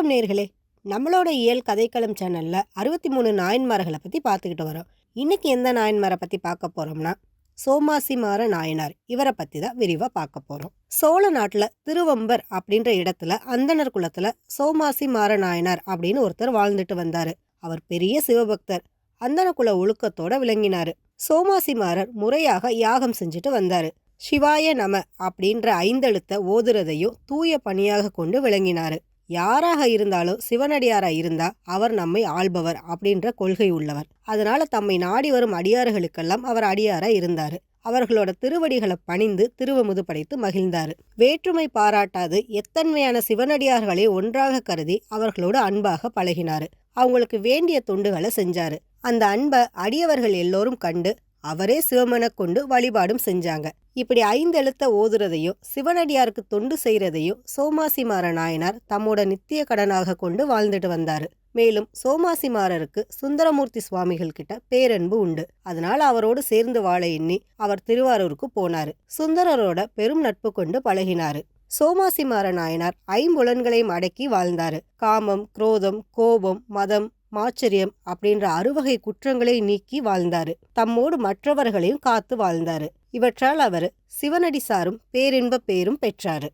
நேர்களே. நம்மளோட இயல் கதைக்களம் சேனல்ல அறுபத்தி மூணு நாயன்மார்களை பற்றி பார்த்துக்கிட்டு வரோம். இன்னைக்கு எந்த நாயன்மாரை பற்றி பார்க்க போகிறோம்னா சோமாசிமார நாயனார். இவரை பற்றி தான் விரிவாக பார்க்க போகிறோம் சோழ நாட்டில் திருவம்பர் அப்படின்ற இடத்துல அந்தனர் குலத்தில் சோமாசிமார நாயனார் அப்படின்னு ஒருத்தர் வாழ்ந்துட்டு வந்தார். அவர் பெரிய சிவபக்தர். அந்தன குல ஒழுக்கத்தோட விளங்கினார். சோமாசிமாரர் முறையாக யாகம் செஞ்சுட்டு வந்தார். சிவாய நம அப்படின்ற ஐந்தெழுத்த ஓதுறதையும் தூய பணியாக கொண்டு விளங்கினார். யாராக இருந்தாலும் சிவனடியாராக இருந்தால் அவர் நம்மை ஆள்பவர் அப்படின்ற கொள்கை உள்ளவர். அதனால தம்மை நாடி வரும் அடியார்களுக்கெல்லாம் அவர் அடியாராக இருந்தார். அவர்களோட திருவடிகளை பணிந்து திருவமுது படைத்து மகிழ்ந்தார். வேற்றுமை பாராட்டாது எத்தன்மையான சிவனடியார்களை ஒன்றாக கருதி அவர்களோடு அன்பாக பழகினார். அவங்களுக்கு வேண்டிய தொண்டுகளை செஞ்சாரு. அந்த அன்பை அடியவர்கள் எல்லோரும் கண்டு அவரே சிவமனக் கொண்டு வழிபாடும் செஞ்சாங்க. இப்படி ஐந்தெழுத்த ஓதுறதையும் சிவனடியாருக்கு தொண்டு செய்கிறதையோ சோமாசிமார நாயனார் தம்மோட நித்திய கடனாக கொண்டு வாழ்ந்துட்டு வந்தார். மேலும் சோமாசிமாரருக்கு சுந்தரமூர்த்தி சுவாமிகள் கிட்ட பேரன்பு உண்டு. அதனால அவரோடு சேர்ந்து வாழ எண்ணி அவர் திருவாரூருக்கு போனாரு. சுந்தரரோட பெரும் நட்பு கொண்டு பழகினாரு. சோமாசிமார நாயனார் ஐம்புலன்களையும் அடக்கி வாழ்ந்தாரு. காமம் குரோதம் கோபம் மதம் மாச்சரியம் அப்படின்ற அறுவகை குற்றங்களை நீக்கி வாழ்ந்தாரு. தம்மோடு மற்றவர்களையும் காத்து வாழ்ந்தாரு. இவற்றால் அவர் சிவனடி சாரும் பேரின்ப பேரும் பெற்றாரு.